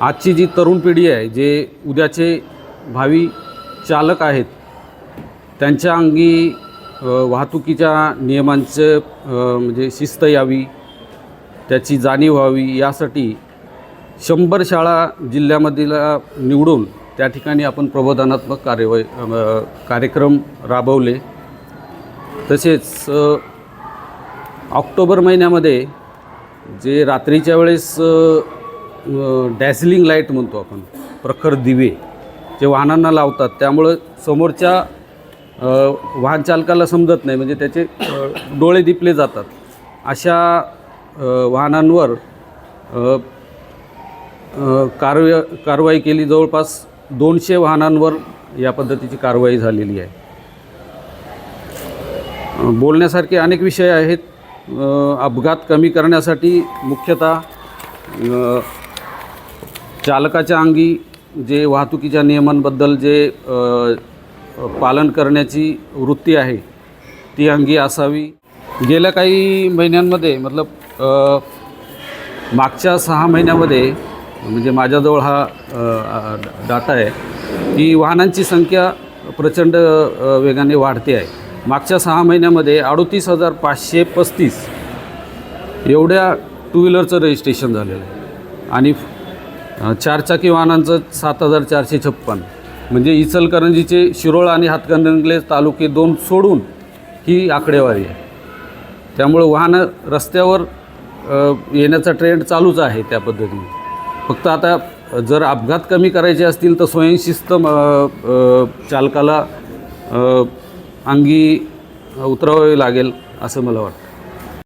आजची जी तरुण पिढी आहे जे उद्याचे भावी चालक आहेत त्यांच्या अंगी वाहतुकीच्या नियमांचं म्हणजे शिस्त यावी त्याची जाणीव व्हावी यासाठी शंभर शाळा जिल्ह्यामधील निवडून त्या ठिकाणी आपण प्रबोधनात्मक कार्यवाही कार्यक्रम राबवले. तसेच ऑक्टोबर महिन्यामध्ये जे रात्रीच्या वेळेस डॅझलिंग लाइट म्हणतो आपण प्रखर दिवे जे वाहनांना लावतात. त्यामुळं समोरच्या वाहन चालकाला समजत नाही म्हणजे त्याचे डोळे दिपले जातात. अशा वाहनांवर अ, कारवाई केली. जवळपास दोनशे वाहनांवर या पद्धतीची कारवाई झालेली आहे. बोलण्यासारखे अनेक विषय आहेत. अपघात कमी करण्यासाठी मुख्यतः चालकाच्या अंगी जे वाहतुकीच्या नियमांबद्दल जे पालन करण्याची वृत्ती आहे ती अंगी असावी. गेल्या काही महिन्यांमध्ये मतलब मागच्या सहा महिन्यामध्ये म्हणजे माझ्याजवळ हा डाटा आहे की वाहनांची संख्या प्रचंड वेगाने वाढते आहे. मागच्या सहा महिन्यामध्ये अडोतीस हजार पाचशे पस्तीस एवढ्या टू व्हीलरचं रजिस्ट्रेशन झालेलं आहे. आणि चारचाकी वाहनांचं सात हजार चारशे छप्पन. म्हणजे इचलकरंजीचे शिरोळ आणि हातकणंगले तालुके दोन सोडून ही आकडेवारी आहे. त्यामुळं वाहनं रस्त्यावर येण्याचा ट्रेंड चालूच आहे त्या पद्धतीने. फक्त आता जर अपघात कमी करायचे असतील तर स्वयंशिस्त चालकाला अंगी उतरावे लागेल असं मला वाटतं.